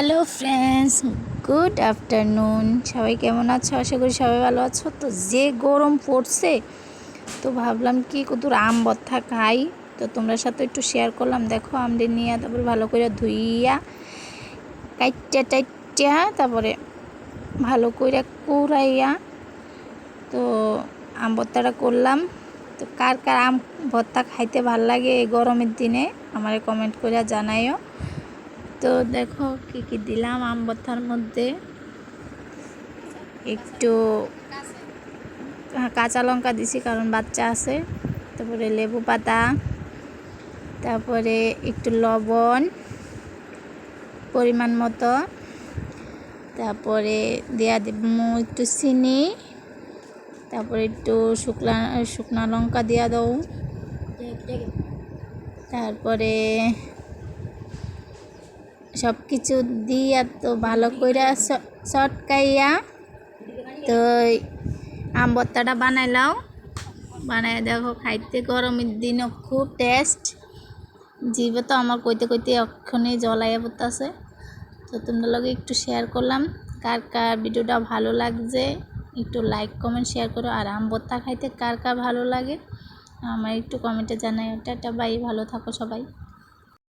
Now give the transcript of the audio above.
Hello friends good afternoon সবাই কেমন আছো? আশা করি সবাই ভালো আছো। তো যে গরম পড়ছে, তো ভাবলাম কি কত আম বথা খাই। তো তোমরা সাথে একটু শেয়ার করলাম। দেখো আমটি নিয়ে তারপরে ভালো করে ধুইয়া কাইটা টাইটা তারপরে ভালো করে কুড়াইয়া, তো আম ভর্তাটা করলাম। তো কার কার আম ভর্তা খাইতে ভালো লাগে এই গরমের দিনে, আমারে কমেন্ট করে জানাইও। তো দেখো কি কি দিলাম, আম ভর্তার মধ্যে। একটু কাঁচা লঙ্কা দিছি, কারণ বাচ্চা আছে। তারপরে লেবু পাতা, তারপরে একটু লবণ, পরিমাণ মতো। তারপরে দেয়া দিব একটু চিনি, তারপরে একটু শুকনা শুকনা লঙ্কা দিয়া দাও। তারপরে সব কিছু দিয়া তো ভালো করে চটকাইয়া তো আম ভর্তাটা বানাইলাও। বানাই দেখো, খাইতে গরমের দিনও খুব টেস্ট জিভে তো আমার কইতে কইতে অক্ষণে জলাইয়া পড়তেছে। তো তোমরা লগে একটু শেয়ার করলাম, কার কার ভিডিওটা ভালো লাগছে একটু লাইক কমেন্ট শেয়ার করো। আর আম ভর্তা খাইতে কার কার ভালো লাগে, আমার একটু কমেন্টে জানাই ওটা একটা বাই ভালো থাকো সবাই।